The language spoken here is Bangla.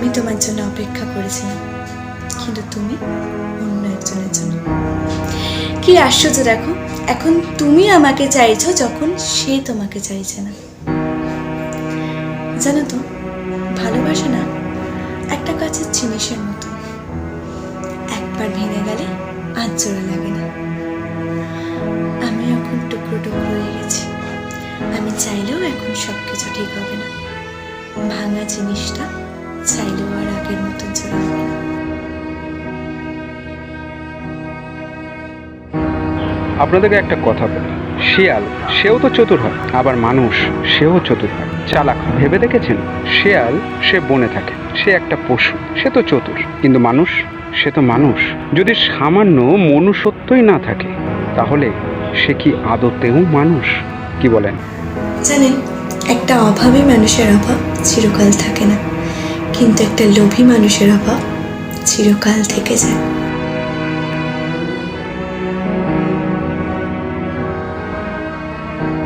আমি তোমার জন্য অপেক্ষা করেছিলাম কিন্তু তুমি অন্য একজনের জন্য। কি আশ্চর্য দেখো, এখন তুমি আমাকে চাইছো যখন সে তোমাকে চাইছে না। জানো তো, ভালোবাসা না একটা কাছের জিনিসের মতো। একবার ভেঙে গেলে আর জোড়া লাগে না। আমি এখন টুকরো টুকরো হয়ে গেছি। আমি চাইলেও এখন সব কিছু ঠিক হবে না। ভাঙা জিনিসটা চাইলেও আর আগের মতো জোড়া হবে না। আপনাদেরকে একটা কথা বলি। শিয়াল সেও তো চতুর হয় আবার মানুষ সেও চতুর হয়। চালাক ভেবে দেখেছেন? শিয়াল সে বনে থাকে সে একটা পশু সে তো চতুর। কিন্তু মানুষ সে তো মানুষ। যদি সামান্য মনুষ্যত্বই না থাকে তাহলে সে কি আদতেও মানুষ? কি বলেন? জানেন একটা অভাবী মানুষের অভাব চিরকাল থাকে না। কিন্তু একটা লোভী মানুষের অভাব চিরকাল থেকে যায়।